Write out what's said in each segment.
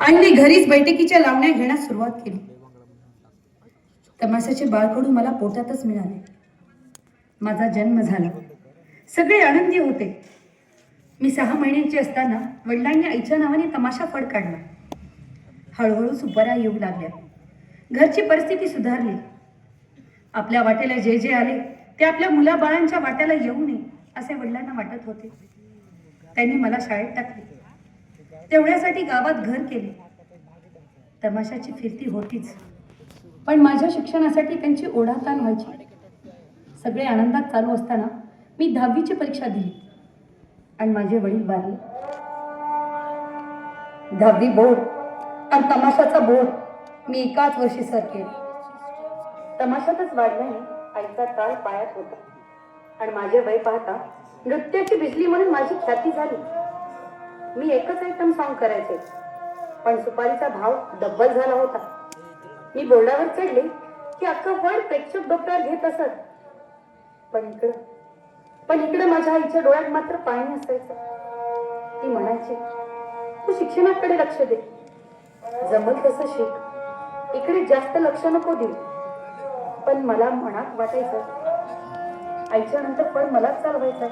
आईने घरीच बैठकीच्या लावण्या घेण्यास सुरुवात केली. तमाशाचे बाळकडून मला पोटातच मिळाले. माझा जन्म झाला. सगळे आनंदी होते. मी सहा महिन्यांची असताना वडिलांनी आईच्या नावाने तमाशा फड काढला. हळूहळू सुपऱ्या येऊ लागल्या. घरची परिस्थिती सुधारली. आपल्या वाटेला जे जे आले ते आपल्या मुलाबाळांच्या वाट्याला येऊ नये असे वडिलांना वाटत होते. त्यांनी मला शाळेत टाकले. तेवढ्यासाठी गावात घर केले. तमाशाची फिरती होतीच. पण माझ्या शिक्षणासाठी त्यांची ओढाताण व्हायची. सगळे आनंदात चालू असताना मी दहावीची परीक्षा दिली. आणि माझे वडील बारले. दहावी बोर्ड आणि तमाशाचा बोर्ड मी एकाच वर्षी सर केले. तमाशातच वाढल्याने आईचा ताल पायात होता. आणि माझे वय पाहता नृत्याची बिजली म्हणून माझी ख्याती झाली. मी एकच आयटम सॉंग करायचे. पण सुपारीचा भाव डब्बल झाला होता. मी बोर्डावर चढले की अख्खा वर्ल्ड प्रेक्षक डोक्यावर घेत असत. पण इकडं पण इकडं माझ्या आईच्या डोळ्यात मात्र पाणी असायचं. ती म्हणायची तू शिक्षणाकडे लक्ष दे. जमल तसं शिक. इकडे जास्त लक्ष नको देऊ. पण मला मनात वाटायचं आईच्या नंतर पण मलाच चालवायचा.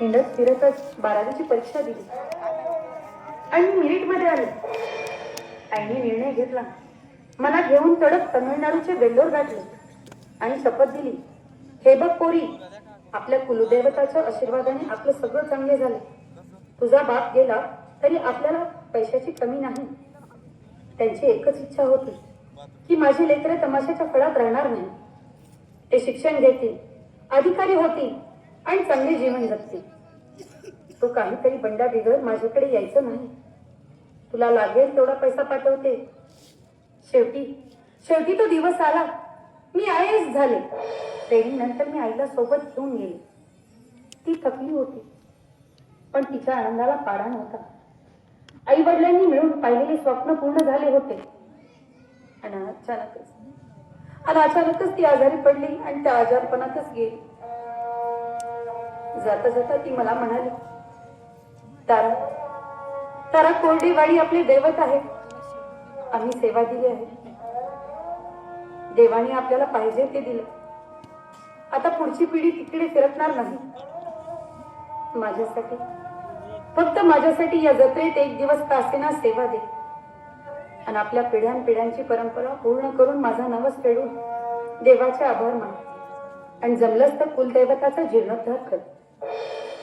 हिंडत फिरतच बारावीची परीक्षा दिली. आणि मी मध्ये आले. आईने निर्णय घेतला. मला घेऊन तडक तमिळनाडूचे वेल्लोर गाठले आणि शपथ दिली. हे बघ पोरी आपल्या कुलदेवताच्या आशीर्वादाने आपलं सगळं चांगले झाले. तुझा बाप गेला तरी आपल्याला पैशाची कमी नाही. त्यांची एकच इच्छा होती की माझी लेकरे तमाशाच्या फळात राहणार नाही. ते शिक्षण घेतील अधिकारी होतील आणि चांगले जीवन जगतील. तो काहीतरी बंडा बिघड माझ्याकडे यायचं नाही. तुला लागेल तेवढा पैसा पाठवते. शेवटी शेवटी तो दिवस आला. मी आय एस झाले. तरी नंतर मी आईला सोबत घेऊन गेले. ती थकली होती. पण तिच्या आनंदाला पाडा नव्हता. आई वडिलांनी मिळून पाहिलेले स्वप्न पूर्ण झाले होते. आणि अचानकच आणि अचानकच ती आजारी पडली आणि त्या आजारपणातच गेली. जाता जाता ती मला म्हणाली तारा तारा कोरडेवाडी आपले दैवत आहे. आम्ही सेवा दिली आहे. देवाने आपल्याला पाहिजे ते दिले. आता पुढची पिढी तिकडे फिरकणार नाही. माझ्यासाठी. फक्त माझ्यासाठी या जत्रेत एक दिवस तासेना सेवा दे. आणि आपल्या पिढ्यानपिढ्यांची परंपरा पूर्ण करून माझा नवस फेडून देवाचे आभार मान. आणि जमलंच तर कुलदैवताचा जीर्णोद्धार कर.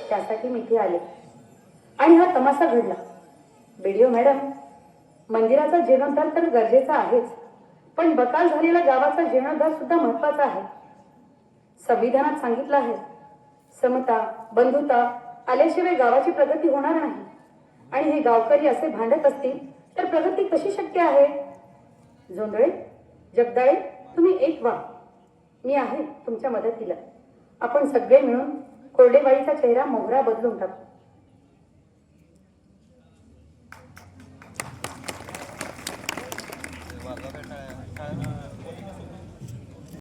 त्यासाठी मी इथे आले. आणि हा तमाशा घडला. बीडीओ मॅडम मंदिराचा जीर्णोद्धार तर गरजेचा आहेच पण बकाल झालेला गावाचा जीर्णोद्धार सुद्धा महत्त्वाचा आहे. संविधानात सांगितलं आहे समता बंधुता आल्याशिवाय गावाची प्रगती होणार नाही. आणि हे गावकरी असे भांडत असतील तर प्रगती कशी शक्य आहे? जोंधळे जगदाळे तुम्ही एक व्हा. मी आहे तुमच्या मदतीला. आपण सगळे मिळून कोरडेवाडीचा चेहरा मोहरा बदलून टाकू. 我在看看那